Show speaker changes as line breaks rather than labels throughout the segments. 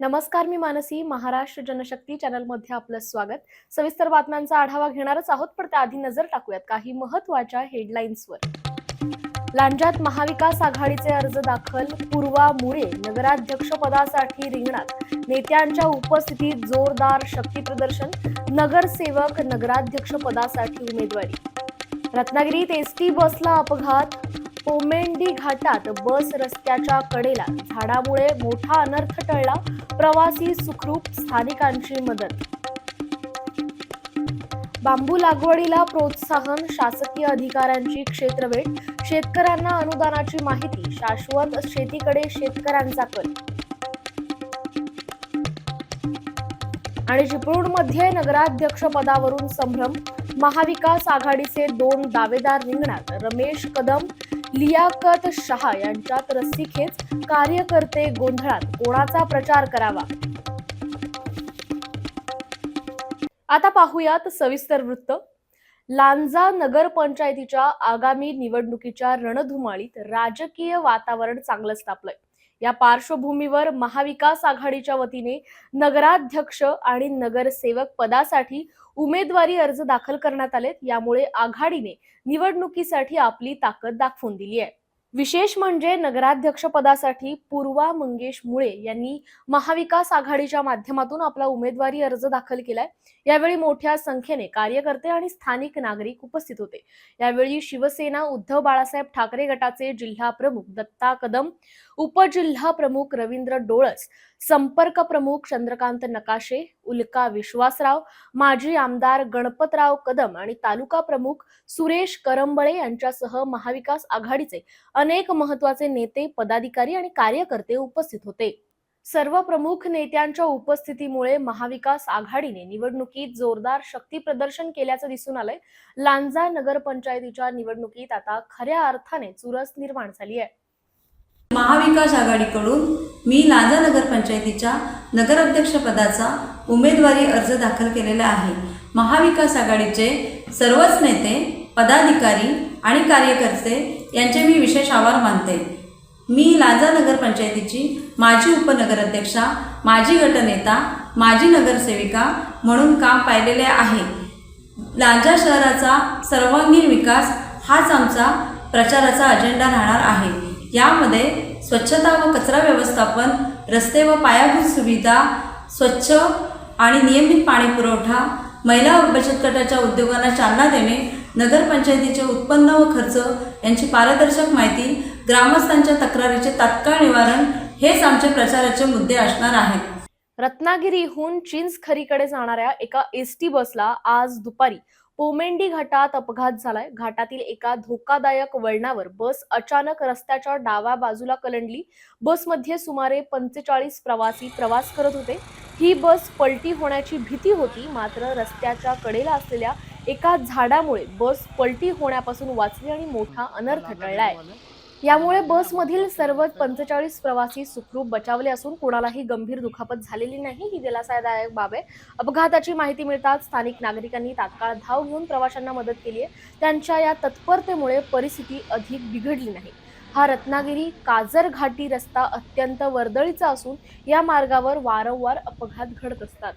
नमस्कार मी मानसी महाराष्ट्र जनशक्ती चॅनलमध्ये आपलं स्वागत. सविस्तर बातम्यांचा आढावा घेणारच आहोत पण त्याआधी नजर टाकूयात काही महत्त्वाच्या हेडलाईन्सवर. लांजात महाविकास आघाडीचे अर्ज दाखल पूर्वा मुळे नगराध्यक्ष पदासाठी रिंगणात. नेत्यांच्या उपस्थितीत जोरदार शक्ती प्रदर्शन नगरसेवक नगराध्यक्ष पदासाठी उमेदवारी. रत्नागिरीत एसटी बसला अपघात पोमेंडी घाटात बस रस्त्याच्या कडेला झाडामुळे मोठा अनर्थ टळला प्रवासी सुखरूप स्थानिकांची मदत. बांबू लागवडीला प्रोत्साहन शासकीय अधिकाऱ्यांची क्षेत्रभेट शेतकऱ्यांना अनुदानाची माहिती शाश्वत शेतीकडे शेतकऱ्यांचा कल. आणि चिपळूणमध्ये नगराध्यक्ष पदावरून संभ्रम महाविकास आघाडीचे दोन दावेदार रिंगणात रमेश कदम लियाकत शहा यांच्यात रस्सीखेच कार्यकर्ते गोंधळात कोणाचा प्रचार करावा? आता पाहूयात सविस्तर वृत्त. लांजा नगरपंचायतीच्या आगामी निवडणुकीच्या रणधुमाळीत राजकीय वातावरण चांगलंच तापलंय. या पार्श्वभूमीवर महाविकास आघाडीच्या वतीने नगराध्यक्ष आणि नगरसेवक पदासाठी उमेदवारी अर्ज दाखल करण्यात आलेत. यामुळे आघाडीने निवडणुकीसाठी आपली ताकद दाखवून दिली आहे. विशेष म्हणजे नगराध्यक्ष पदासाठी पूर्वा मंगेश मुळे यांनी महाविकास आघाडीच्या माध्यमातून आपला उमेदवारी अर्ज दाखल केलाय. यावेळी मोठ्या संख्येने कार्यकर्ते आणि स्थानिक नागरिक उपस्थित होते. यावेळी शिवसेना उद्धव बाळासाहेब ठाकरे गटाचे जिल्हा प्रमुख दत्ता कदम उपजिल्हा प्रमुख रवींद्र डोळस संपर्क प्रमुख चंद्रकांत नकाशे उल्का विश्वासराव माजी आमदार गणपतराव कदम आणि तालुका प्रमुख सुरेश करंबळे यांच्यासह महाविकास आघाडीचे अनेक महत्त्वाचे नेते पदाधिकारी आणि कार्यकर्ते उपस्थित होते. सर्व प्रमुख नेत्यांच्या उपस्थितीमुळे महाविकास आघाडीने निवडणुकीत जोरदार शक्ती प्रदर्शन केल्याचं दिसून आलंय. लांजा नगरपंचायतीच्या निवडणुकीत आता खऱ्या अर्थाने चुरस निर्माण झाली आहे.
महाविकास आघाडीकडून मी लांजा नगरपंचायतीच्या नगराध्यक्षपदाचा उमेदवारी अर्ज दाखल केलेला आहे. महाविकास आघाडीचे सर्वच नेते पदाधिकारी आणि कार्यकर्ते यांचे मी विशेष आभार मानते. मी लांजा नगरपंचायतीची माजी उपनगराध्यक्षा माजी गटनेता माजी नगरसेविका म्हणून काम पाहिलेले आहे. लांजा शहराचा सर्वांगीण विकास हाच आमचा प्रचाराचा अजेंडा राहणार आहे. यामध्ये स्वच्छता व कचरा व्यवस्थापन रस्ते व पायाभूत सुविधा स्वच्छ आणि नियमित पाणी पुरवठा महिला बचत गटाच्या उद्योगांना चालना देणे नगरपंचायतीचे उत्पन्न व खर्च यांची पारदर्शक माहिती ग्रामस्थांच्या तक्रारीचे तात्काळ निवारण हेच आमचे प्रचाराचे मुद्दे असणार आहेत.
रत्नागिरीहून चिंचखरीकडे जाणाऱ्या एका एस टी बसला आज दुपारी. पोमेंडी घाटात अपघात झालाय. घाटातील एका धोकादायक वळणावर बस अचानक रस्त्याच्या डाव्या बाजूला कलंडली. बसमध्ये सुमारे पंचेचाळीस प्रवासी प्रवास करत होते. ही बस पलटी होण्याची भीती होती मात्र रस्त्याच्या कडेला असलेल्या एका झाडामुळे बस पलटी होण्यापासून वाचली आणि मोठा अनर्थ टळलाय. यामुळे बसमधील सर्व पंचेचाळीस प्रवासी सुखरूप बचावले असून कोणालाही गंभीर दुखापत झालेली नाही ही दिलासादायक बाब आहे. अपघाताची माहिती मिळताच स्थानिक नागरिकांनी तात्काळ धाव घेऊन प्रवाशांना मदत केली आहे त्यांच्या या तत्परतेमुळे परिस्थिती अधिक बिघडली नाही. हा रत्नागिरी काजर घाटी रस्ता अत्यंत वर्दळीचा असून या मार्गावर वारंवार अपघात घडत असतात.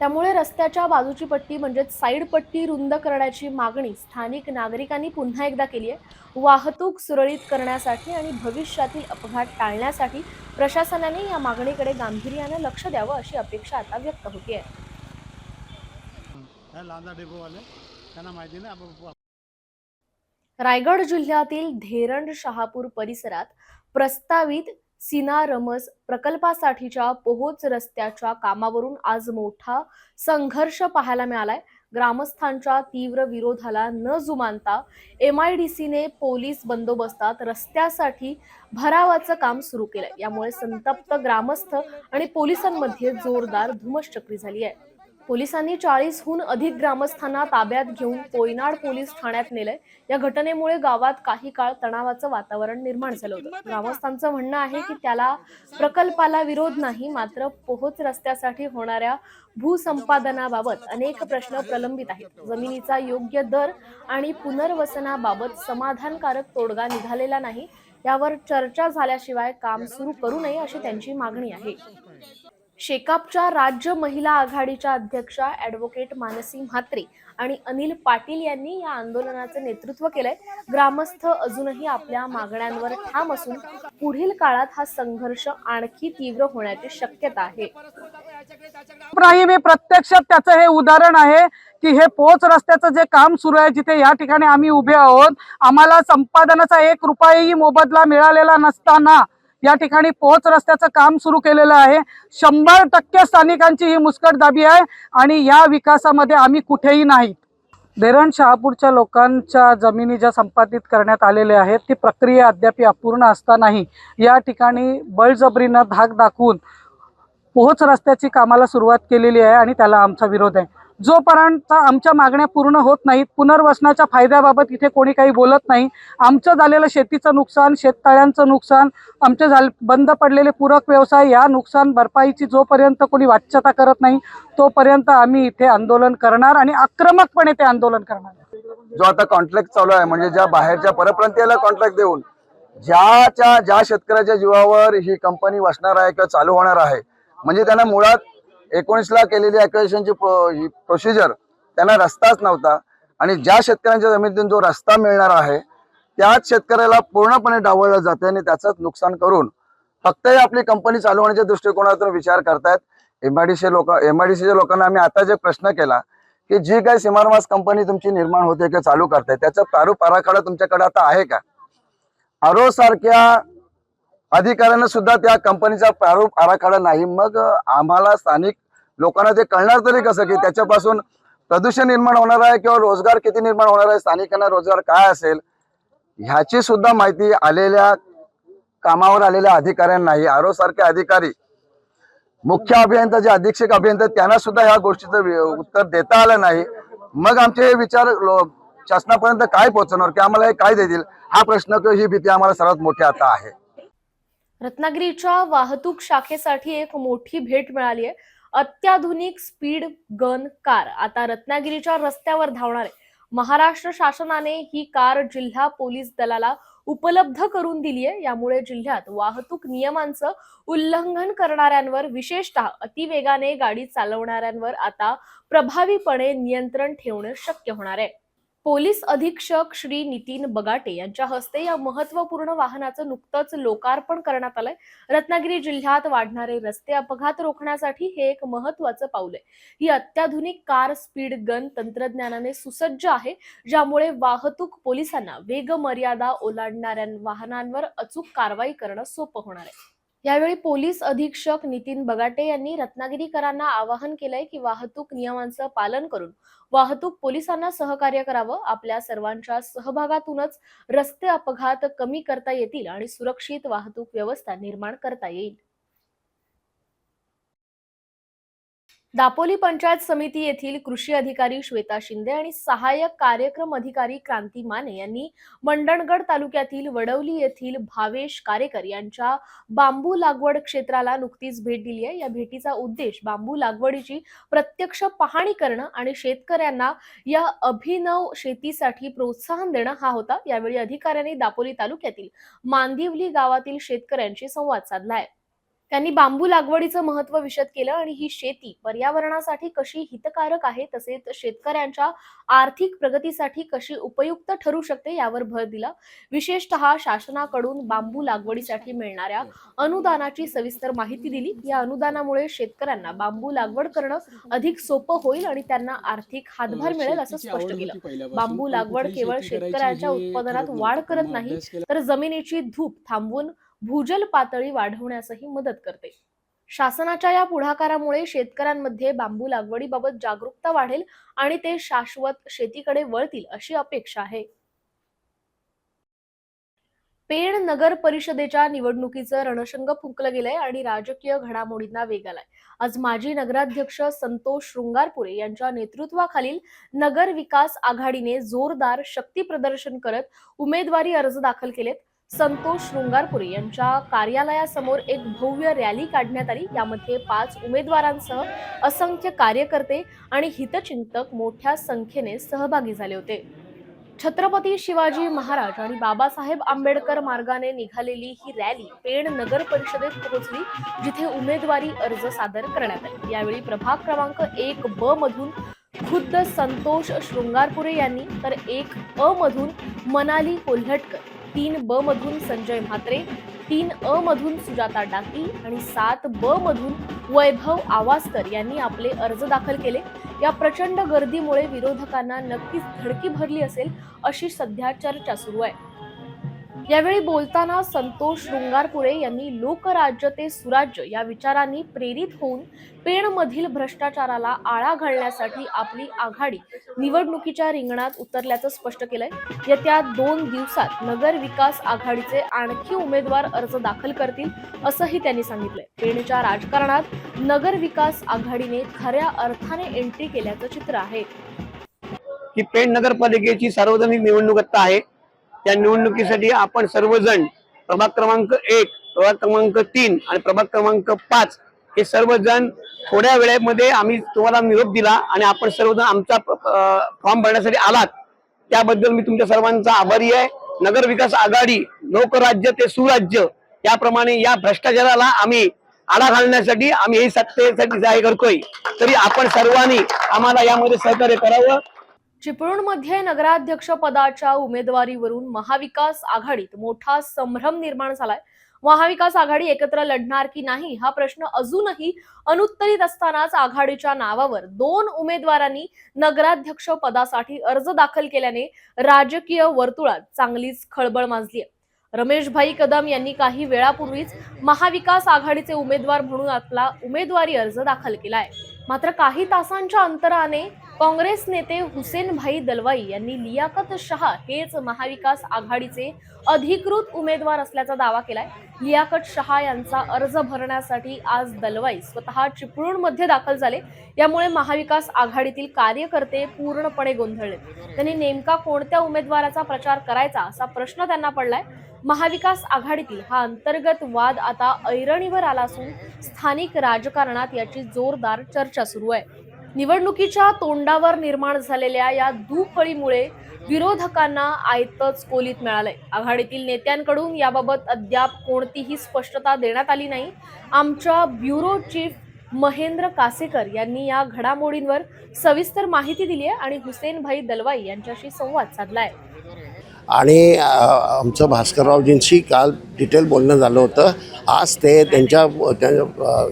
त्यामुळे रस्त्याच्या बाजूची पट्टी म्हणजेच साईड पट्टी रुंद करण्याची मागणी स्थानिक नागरिकांनी पुन्हा एकदा केली आहे. वाहतूक सुरळीत करण्यासाठी आणि भविष्यातील अपघात टाळण्यासाठी प्रशासनाने या मागणीकडे गांभीर्याने लक्ष द्यावं अशी अपेक्षा आता व्यक्त होती
आहे लांजा डेपोवाले त्यांना माहिती नाही
रायगड जिल्ह्यातील धेरण शहापूर परिसरात प्रस्तावित सिना रमस प्रकल्पासाठीच्या पोहोच रस्त्याच्या कामावरून आज मोठा संघर्ष पाहायला मिळालाय. ग्रामस्थांच्या तीव्र विरोधाला न जुमानता एम आय डी सीने पोलीस बंदोबस्तात रस्त्यासाठी भरावाचं काम सुरू केलंय. यामुळे संतप्त ग्रामस्थ आणि पोलिसांमध्ये जोरदार धुमश्चक्री झाली आहे. पोलिसांनी चाळीसहून अधिक ग्रामस्थांना ताब्यात घेऊन कोयनाड पोलीस ठाण्यात नेलंय. या घटनेमुळे गावात काही काळ तणावाचं वातावरण निर्माण झालं होतं. ग्रामस्थांचं म्हणणं आहे की त्याला प्रकल्पाला विरोध नाही मात्र पोहोच रस्त्यासाठी होणाऱ्या भूसंपादनाबाबत अनेक प्रश्न प्रलंबित आहेत. जमिनीचा योग्य दर आणि पुनर्वसनाबाबत समाधानकारक तोडगा निघालेला नाही. यावर चर्चा झाल्याशिवाय काम सुरू करू नये अशी त्यांची मागणी आहे. शेकापच्या राज्य महिला आघाडीच्या अध्यक्षा ॲडव्होकेट मानसी म्हात्रे आणि अनिल पाटील यांनी या आंदोलनाचे नेतृत्व केलंय. ग्रामस्थ अजूनही आपल्या मागण्यांवर ठाम असून पुढील काळात हा संघर्ष आणखी तीव्र होण्याची शक्यता आहे.
इब्राहिम हे प्रत्यक्षात त्याचं हे उदाहरण आहे की हे पोच रस्त्याचं जे काम सुरू आहे जिथे या ठिकाणी आम्ही उभे आहोत आम्हाला संपादनाचा एक रुपयाही मोबदला मिळालेला नसताना या ठिकाणी पोहोच रस्त्याचं काम सुरू केलेलं आहे. शंभर टक्के स्थानिकांची ही मुस्कटदाबी आहे आणि या विकासामध्ये आम्ही कुठेही नाही. देरण शहापूरच्या लोकांच्या जमिनी ज्या संपादित करण्यात आलेल्या आहेत ती प्रक्रिया अद्याप अपूर्ण असतानाही या ठिकाणी बळजबरीनं धाक दाखवून पोहोच रस्त्याची कामाला सुरुवात केलेली आहे आणि त्याला आमचा विरोध आहे. जोपर्यंत आमच्या मागण्या पूर्ण होत नाहीत पुनर्वसनाच्या फायद्याबाबत इथे कोणी काही बोलत नाही आमचं झालेलं शेतीचं नुकसान शेततळ्यांचं नुकसान आमचे झाल बंद पडलेले पूरक व्यवसाय या नुकसान भरपाईची जोपर्यंत कोणी वाच्यता करत नाही तोपर्यंत आम्ही इथे आंदोलन करणार आणि आक्रमकपणे ते आंदोलन करणार.
जो आता कॉन्ट्रॅक्ट चालू आहे म्हणजे ज्या बाहेरच्या परप्रांतीयाला कॉन्ट्रॅक्ट देऊन ज्याच्या ज्या शेतकऱ्याच्या जीवावर ही कंपनी वसणार आहे किंवा चालू होणार आहे म्हणजे त्यांना मुळात एकोणीसला केलेली अक्वेशनची ही प्रोसिजर त्यांना रस्ताच नव्हता. आणि ज्या शेतकऱ्यांच्या जमिनीतून जो रस्ता मिळणार आहे त्याच शेतकऱ्याला पूर्णपणे डावळलं जाते आणि त्याचंच नुकसान करून फक्त हे आपली कंपनी चालू होण्याच्या दृष्टिकोनातून विचार करतायत. एमआयडीसी लोक एमआयडीसीच्या लोकांना आम्ही आता जे प्रश्न केला की जी काही सिमारमास कंपनी तुमची निर्माण होते किंवा चालू करते त्याचा प्रारूप आराखडा तुमच्याकडे आता आहे का? आरो सारख्या अधिकाऱ्यांना सुद्धा त्या कंपनीचा प्रारूप आराखडा नाही. मग आम्हाला स्थानिक लोकांना ते कळणार तरी कसं की त्याच्यापासून प्रदूषण निर्माण होणार आहे किंवा रोजगार किती निर्माण होणार आहे स्थानिकांना रोजगार काय असेल? ह्याची सुद्धा माहिती आलेल्या कामावर आलेल्या अधिकाऱ्यांना नाही आरो सारखे अधिकारी मुख्य अभियंता जे अधीक्षक अभियंता त्यांना सुद्धा ह्या गोष्टीचं उत्तर देता आलं नाही. मग आमचे हे विचार लो- शासनापर्यंत काय पोहोचणार? की आम्हाला हे काय देतील? हा प्रश्न किंवा ही भीती आम्हाला सर्वात मोठी आता आहे.
रत्नागिरीच्या वाहतूक शाखेसाठी एक मोठी भेट मिळाली आहे. अत्याधुनिक स्पीड गन कार आता रत्नागिरीच्या रस्त्यावर धावणार आहे. महाराष्ट्र शासनाने ही कार जिल्हा पोलीस दलाला उपलब्ध करून दिली आहे. यामुळे जिल्ह्यात वाहतूक नियमांचं उल्लंघन करणाऱ्यांवर विशेषतः अतिवेगाने गाडी चालवणाऱ्यांवर आता प्रभावीपणे नियंत्रण ठेवणं शक्य होणार आहे. पोलीस अधीक्षक श्री नितीन बगाटे यांच्या हस्ते या महत्त्वपूर्ण वाहनाचं नुकतंच लोकार्पण करण्यात आलंय. रत्नागिरी जिल्ह्यात वाढणारे रस्ते अपघात रोखण्यासाठी हे एक महत्वाचं पाऊल आहे. ही अत्याधुनिक कार स्पीड गन तंत्रज्ञानाने सुसज्ज आहे ज्यामुळे वाहतूक पोलिसांना वेग मर्यादा ओलांडणाऱ्या वाहनांवर अचूक कारवाई करणं सोपं होणार आहे. यावेळी पोलीस अधीक्षक नितीन बगाटे यांनी रत्नागिरीकरांना आवाहन केलंय की वाहतूक नियमांचं पालन करून वाहतूक पोलिसांना सहकार्य करावं. आपल्या सर्वांच्या सहभागातूनच रस्ते अपघात कमी करता येतील आणि सुरक्षित वाहतूक व्यवस्था निर्माण करता येईल. दापोली पंचायत समिती येथील कृषी अधिकारी श्वेता शिंदे आणि सहाय्यक कार्यक्रम अधिकारी क्रांती माने यांनी मंडणगड तालुक्यातील वडवली येथील भावेश कारेकर यांच्या बांबू लागवड क्षेत्राला नुकतीच भेट दिली आहे. या भेटीचा उद्देश बांबू लागवडीची प्रत्यक्ष पाहणी करणं आणि शेतकऱ्यांना या अभिनव शेतीसाठी प्रोत्साहन देणं हा होता. यावेळी अधिकाऱ्यांनी दापोली तालुक्यातील मांदिवली गावातील शेतकऱ्यांशी संवाद साधलाय त्यांनी बांबू लागवडीचं महत्त्व विशद केलं आणि ही शेती पर्यावरणासाठी कशी हितकारक आहे तसेच शेतकऱ्यांच्या आर्थिक प्रगतीसाठी कशी उपयुक्त ठरू शकते यावर भर दिला. विशेषतः शासनाकडून बांबू लागवडीसाठी मिळणाऱ्या अनुदानाची सविस्तर माहिती दिली. या अनुदानामुळे शेतकऱ्यांना बांबू लागवड करणं अधिक सोपं होईल आणि त्यांना आर्थिक हातभार मिळेल असं स्पष्ट केलं. बांबू लागवड केवळ शेतकऱ्यांच्या उत्पादनात वाढ करत नाही तर जमिनीची धूप थांबवून भूजल पातळी वाढवण्यासही मदत करते. शासनाच्या या पुढाकारामुळे शेतकऱ्यांमध्ये बांबू लागवडीबाबत जागरूकता वाढेल आणि ते शाश्वत शेतीकडे वळतील अशी अपेक्षा आहे. पेण नगर परिषदेच्या निवडणुकीचं रणशंग फुंकलं गेलंय आणि राजकीय घडामोडींना वेग आलाय. आज माजी नगराध्यक्ष संतोष शृंगारपुरे यांच्या नेतृत्वाखालील नगर विकास आघाडीने जोरदार शक्ती प्रदर्शन करत उमेदवारी अर्ज दाखल केलेत. संतोष शृंगारपुरे यांच्या कार्यालयासमोर एक भव्य रॅली काढण्यात आली. यामध्ये पाच उमेदवारांसह असंख्य कार्यकर्ते आणि हितचिंतक मोठ्या संख्येने सहभागी झाले होते. छत्रपती शिवाजी महाराज आणि बाबासाहेब आंबेडकर मार्गाने निघालेली ही रॅली पेण नगर परिषदेत पोहोचली जिथे उमेदवारी अर्ज सादर करण्यात आले. यावेळी प्रभाग क्रमांक एक ब मधून खुद्द संतोष शृंगारपुरे यांनी तर एक अ मधून मनाली कोल्हटकर तीन ब मधून संजय म्हात्रे तीन अ मधून सुजाता डाकी आणि सात ब मधून वैभव आवास्कर यांनी आपले अर्ज दाखल केले. या प्रचंड गर्दीमुळे विरोधकांना नक्कीच धडकी भरली असेल अशी सध्या चर्चा सुरू आहे. यावेळी बोलताना संतोष शृंगारपुरे यांनी लोकराज्य ते सुराज्य या विचारांनी प्रेरित होऊन पेणमधील भ्रष्टाचाराला आळा घालण्यासाठी आपली आघाडी निवडणुकीच्या रिंगणात उतरल्याचं स्पष्ट केलंय. येत्या दोन दिवसात नगर विकास आघाडीचे आणखी उमेदवार अर्ज दाखल करतील असंही त्यांनी सांगितलंय. पेणच्या राजकारणात नगर विकास आघाडीने खऱ्या अर्थाने एंट्री केल्याचं चित्र आहे.
की पेण नगरपालिकेची सार्वजनिक निवडणूक आता आहे. त्या निवडणुकीसाठी आपण सर्वजण प्रभाग क्रमांक एक प्रभाग क्रमांक तीन आणि प्रभाग क्रमांक पाच हे सर्वजण थोड्या वेळेमध्ये आम्ही तुम्हाला निरोप दिला आणि आपण सर्वजण आमचा फॉर्म भरण्यासाठी आलात. त्याबद्दल मी तुमच्या सर्वांचा आभारी आहे. नगर विकास आघाडी लोकराज्य ते सुराज्य याप्रमाणे या भ्रष्टाचाराला आम्ही आळा घालण्यासाठी आम्ही हे सत्तेसाठी जाहीर करतोय. तरी आपण सर्वांनी आम्हाला यामध्ये सहकार्य करावं.
चिपळूणमध्ये नगराध्यक्ष पदाच्या उमेदवारीवरून महाविकास आघाडीत मोठा संभ्रम निर्माण झालाय. महाविकास आघाडी एकत्र लढणार की नाही हा प्रश्न अजूनही अनुत्तरित असतानाच आघाडीच्या नावावर दोन उमेदवारांनी नगराध्यक्ष पदासाठी अर्ज दाखल केल्याने राजकीय वर्तुळात चांगलीच खळबळ माजली रमेशभाई कदम यांनी काही वेळापूर्वीच महाविकास आघाडीचे उमेदवार म्हणून आपला उमेदवारी अर्ज दाखल केलाय. मात्र काही तासांच्या अंतराने काँग्रेस नेते हुसेन भाई दलवाई यांनी लियाकत शहा हेच महाविकास आघाडीचे अधिकृत उमेदवार असल्याचा दावा केलाय. लियाकत शहा यांचा अर्ज भरण्यासाठी आज दलवाई स्वतः चिपळूणमध्ये दाखल झाले. यामुळे महाविकास आघाडीतील कार्यकर्ते पूर्णपणे गोंधळले. त्यांनी नेमका कोणत्या उमेदवाराचा प्रचार करायचा असा प्रश्न त्यांना पडलाय. महाविकास आघाडीतील हा अंतर्गत वाद आता ऐरणीवर आला असून स्थानिक राजकारणात याची जोरदार चर्चा सुरू आहे. निवडणुकीच्या तोंडावर निर्माण झालेल्या या दुफळीमुळे विरोधकांना आयतच कोलीत मिळालंय. आघाडीतील नेत्यांकडून याबाबत अद्याप कोणतीही स्पष्टता देण्यात आली नाही. आमच्या ब्युरो चीफ महेंद्र कासेकर यांनी या घडामोडींवर सविस्तर माहिती दिली आहे आणि हुसेन भाई दलवाई यांच्याशी संवाद साधलाय.
आणि आमचं भास्कररावजींशी काल डिटेल बोलणं झालं होतं. आज ते त्यांच्या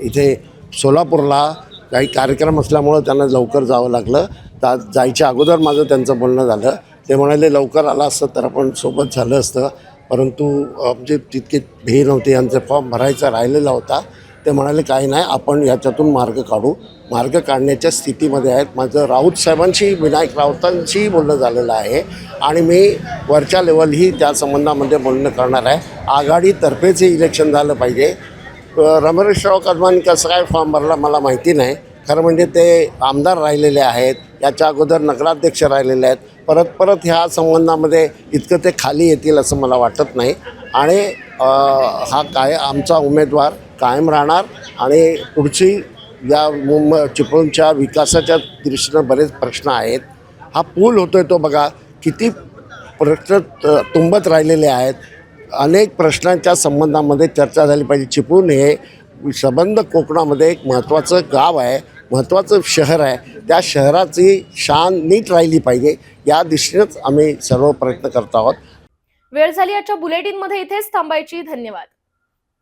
इथे सोलापूरला काही कार्यक्रम असल्यामुळं त्यांना लवकर जावं लागलं. ता जायच्या अगोदर माझं त्यांचं बोलणं झालं. ते म्हणाले लवकर आला असतं तर आपण सोबत झालं असतं. परंतु म्हणजे तितके भे नव्हते. यांचा फॉर्म भरायचा राहिलेला होता. ते म्हणाले काही नाही. आपण याच्यातून मार्ग काढू. मार्ग काढण्याच्या स्थितीमध्ये आहेत. माझं राऊत साहेबांशी विनायक राऊतांशीही बोलणं झालेलं आहे. आणि मी वरच्या लेवलही त्या संबंधामध्ये बोलणं करणार आहे. आघाडीतर्फेच हे इलेक्शन झालं पाहिजे. रमेशराव कदमांनी कसं काय फॉर्म भरला मला माहिती नाही. खरं म्हणजे ते आमदार राहिलेले आहेत. याच्या अगोदर नगराध्यक्ष राहिलेले आहेत. परत परत ह्या संबंधामध्ये इतकं ते खाली येतील असं मला वाटत नाही. आणि हा काय आमचा उमेदवार कायम राहणार आणि पुढची या मुंबई चिपळूणच्या विकासाच्या दृष्टीनं बरेच प्रश्न आहेत. हा पूल होतोय तो बघा. किती प्रश्न तुंबत राहिलेले आहेत. अनेक प्रश्नांच्या संबंधामध्ये चर्चा झाली पाहिजे. चिपळूण हे संबंध कोकणामध्ये एक महत्त्वाचं गाव आहे महत्त्वाचं शहर आहे. त्या शहराची शान नीट राहिली पाहिजे या दृष्टीनंच आम्ही सर्व प्रयत्न करत आहोत.
वेळ झाली आजच्या बुलेटिनमध्ये इथेच थांबायची. धन्यवाद.